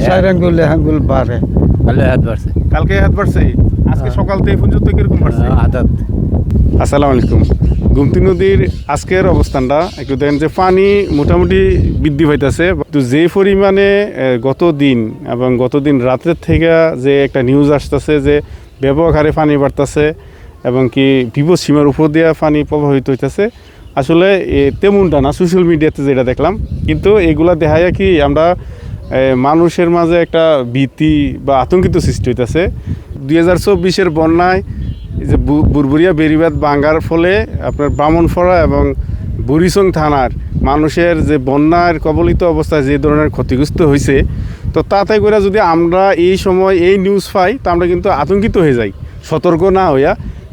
চার আঙ্গুল আঙ্গুল বাড়ে। ভালো হাত বাড়ছে। কালকে হাত বাড়ছে? আজকে সকাল থেকে পর্যন্ত কীরকম বাড়ছে? আদাত। আসসালামু আলাইকুম। গুমতি নদীর আজকের অবস্থানটা একটু দেখেন যে পানি মোটামুটি বৃদ্ধি পাইতেছে তো যে পরিমাণে গত দিন এবং গত দিন রাতের থেকে যে একটা নিউজ আসতেছে যে ব্যাপক হারে পানি বাড়তেছে এবং কি বিপদ সীমার উপর দিয়ে পানি প্রবাহিত হইতেছে আসলে এ, তেমনটা না সোশ্যাল মিডিয়াতে যেটা দেখলাম। কিন্তু এগুলা দেখা যায় কি আমরা মানুষের মাঝে একটা ভীতি বা আতঙ্কিত সৃষ্টি হইতেছে। দুই হাজার চব্বিশের বন্যায় যে বুরবুরিয়া বেরিবাদ ভাঙ্গার ফলে আপনার ব্রাহ্মণফড়া এবং বুড়িচং থানার মানুষের যে বন্যার কবলিত অবস্থায় যে ধরনের ক্ষতিগ্রস্ত হয়েছে তো তাতে করে যদি আমরা এই সময় এই নিউজ পাই, তো আমরা কিন্তু আতঙ্কিত হয়ে যাই, সতর্ক না হইয়া।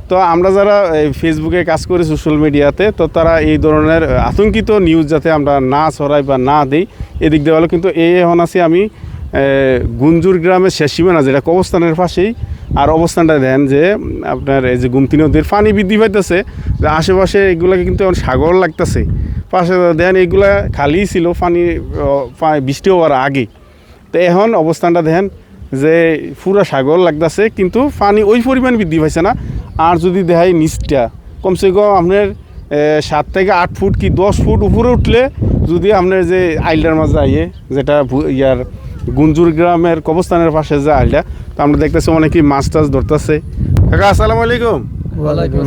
তো আমরা যারা ফেসবুকে কাজ করি সোশ্যাল মিডিয়াতে তো তারা এই ধরনের আতঙ্কিত নিউজ যাতে আমরা না ছড়াই বা না দিই, এদিক দিয়ে কিন্তু এই এখন আছি আমি গুঞ্জুর গ্রামের শেষ সীমানা, যেটা কবস্থানের পাশেই। আর অবস্থানটা দেন যে, আপনার এই যে গুমতি নদীর পানি বৃদ্ধি পাইতেছে আশেপাশে এগুলাকে কিন্তু এখন সাগর লাগতেছে। পাশে দেন এগুলা খালি ছিল, পানি বৃষ্টি হওয়ার আগে। তো এখন অবস্থানটা দেখেন যে, পুরা সাগর লাগতেছে, কিন্তু পানি ওই পরিমাণ বৃদ্ধি পাইছে না। আর যদি দেখাই নিচটা কমসে কম আপনার সাত থেকে আট ফুট কি দশ ফুট উপরে উঠলে যদি আপনার যে আইলটার মাঝে আইয়ে যেটা ইয়ার গুঞ্জুর গ্রামের কবস্থানের পাশে যে আইলটা তো আমরা দেখতেছি অনেকেই মাছ টাছ ধরতেছে। কাকা আসসালামু আলাইকুম।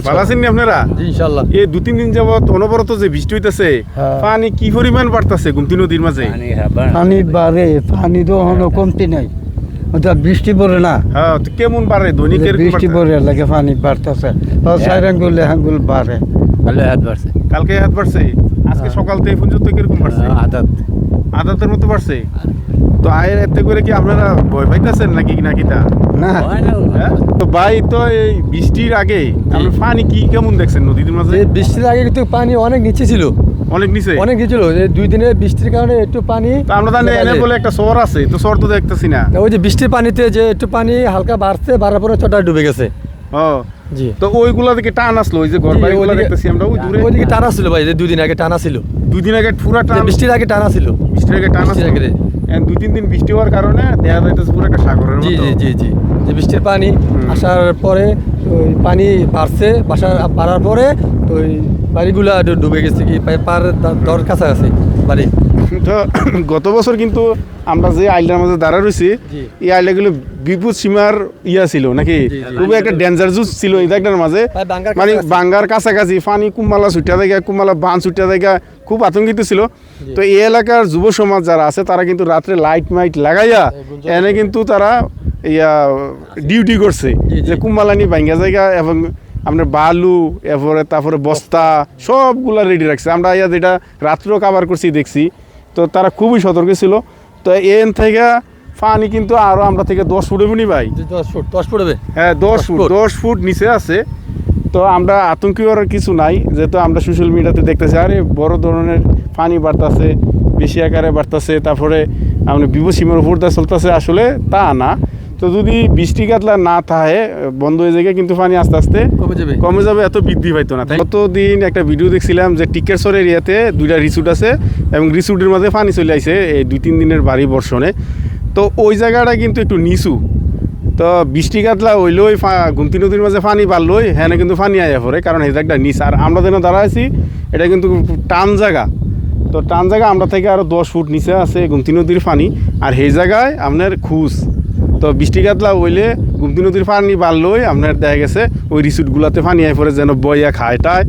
ভালো আছেন নি আপনারা? ইনশাল্লাহ এই দু তিন দিন যাবত অনবরত যে বৃষ্টি হইতেছে হ্যাঁ। পানি কি পরিমাণ বাড়তেছে গুমতি নদীর মাঝে? পানি পানি বাড়ে পানি তো কমতি নাই। ওটা বৃষ্টি পড়ে না। হ্যাঁ কেমন বাড়ে? দৈনিক বৃষ্টি পড়ে লাগে পানি বাড়তেছে। চার আঙ্গুল আঙ্গুল বাড়ে। ভালো হাত বাড়ছে। কালকে হাত বাড়ছে? আজকে হ্যাঁ। সকাল থেকে পর্যন্ত কীরকম বাড়ছে? আদাত। আদাতের মতো বাড়ছে? তো আয়ের এতে করে কি আপনারা ভয় পাইতেছেন নাকি নাকি তা না। হ্যাঁ? তো ভাই তো এই বৃষ্টির আগে আপনি পানি কি কেমন দেখছেন নদীর মাঝে? এই বৃষ্টির আগে কিন্তু পানি অনেক নিচে ছিল। অনেক নিচে? অনেক নিচে ছিল দুই দিনের বৃষ্টির কারণে একটু পানি আমরা জানি এনে বলে একটা শহর আছে তো শহর তো দেখতেছি না। ওই যে বৃষ্টির পানিতে যে একটু পানি হালকা বাড়ছে বাড়ার পরে চটা ডুবে গেছে। ও জি। তো ওইগুলা থেকে টান আসলো ওই যে ঘর জি, বাড়িগুলো দেখতেছি আমরা ওই দূরে? ওইদিকে টানা ছিল ভাই যে দুই দিন আগে টানা ছিল দুই দিন আগে পুরা টান বৃষ্টির আগে টানা ছিল বৃষ্টির আগে টান। And দুই তিন দিন বৃষ্টি হওয়ার কারণে দেখা যাইতেছে পুরো একটা সাগরের জি মতো। জি জি জি। যে বৃষ্টির পানি আসার পরে ওই পানি বাড়ছে বাসার বাড়ার পরে তো ওই বাড়িগুলা ডুবে গেছে কি পার- দর কাছাকাছি বাড়ি। তো গত বছর কিন্তু আমরা যে আইলার মাঝে দাঁড়া রয়েছি। এই আইলাগুলো বিপদ সীমার ইয়া ছিল নাকি। খুবই একটা ডেঞ্জার জুস ছিল এই জায়গাটার মাঝে। মানে বাঙ্গার কাছাকাছি পানি কুমালা ছুটিয়া জায়গা কুমালা বান ছুটিয়া জায়গা খুব আতঙ্কিত ছিল। তো এই এলাকার যুব সমাজ যারা আছে তারা কিন্তু রাত্রে লাইট মাইট লাগাইয়া এনে কিন্তু তারা ইয়া ডিউটি করছে। যে কুমালানি বাঙ্গা জায়গা এবং আপনার বালু এরপরে তারপরে বস্তা সবগুলা রেডি রাখছে। আমরা ইয়া যেটা রাত্রেও কাবার করছি দেখছি। তো তারা খুবই সতর্ক ছিল। তো এন থেকে পানি কিন্তু আরও আমরা থেকে দশ ফুট নি ভাই? দশ ফুট দশ ফুট হ্যাঁ দশ ফুট। দশ ফুট নিচে আছে। তো আমরা আতঙ্কি হওয়ার কিছু নাই। যেহেতু আমরা সোশ্যাল মিডিয়াতে দেখতেছি আরে বড় ধরনের পানি বাড়তেছে বেশি আকারে বাড়তেছে তারপরে আমরা বিপদ সীমার উপর দিয়ে চলতেছে। আসলে তা না। তো যদি বৃষ্টি কাতলা না থাকে বন্ধ হয়ে যায় কিন্তু পানি আস্তে আস্তে কমে যাবে। কমে যাবে এত বৃদ্ধি পাইতো না। গতদিন একটা ভিডিও দেখছিলাম যে টিকেটসর এরিয়াতে দুইটা রিসুট আছে এবং রিসুটের মাঝে পানি চলে আইছে এই দুই তিন দিনের বাড়ি বর্ষণে। তো ওই জায়গাটা কিন্তু একটু নিচু। তো বৃষ্টি কাতলা হইলেই গুমতি নদীর মাঝে পানি বাড়লই হ্যাঁ কিন্তু পানি আয়া পড়ে কারণ এই জায়গাটা নিচ। আর আমরা যেন দাঁড়া আছি এটা কিন্তু টান জায়গা। তো টান জায়গা আমরা থেকে আরও দশ ফুট নিচে আছে গুমতি নদীর পানি। আর সেই জায়গায় আপনার খুশ তো বৃষ্টি কাতলা হইলে গুমতি নদীর পানি বাড়লই, আপনার দেখা গেছে ওই রিসুটগুলোতে পানি আয় পড়ে, যেন বইয়া খায় টায়।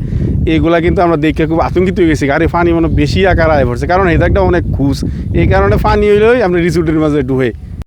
এইগুলা কিন্তু আমরা দেখে খুব আতঙ্কিত হয়ে গেছি আরে পানি মানে বেশি আকার আয় পড়ছে। কারণ এটা একটা অনেক খুশ। এই কারণে পানি হইলেই আপনি রিসুটের মাঝে ডুবে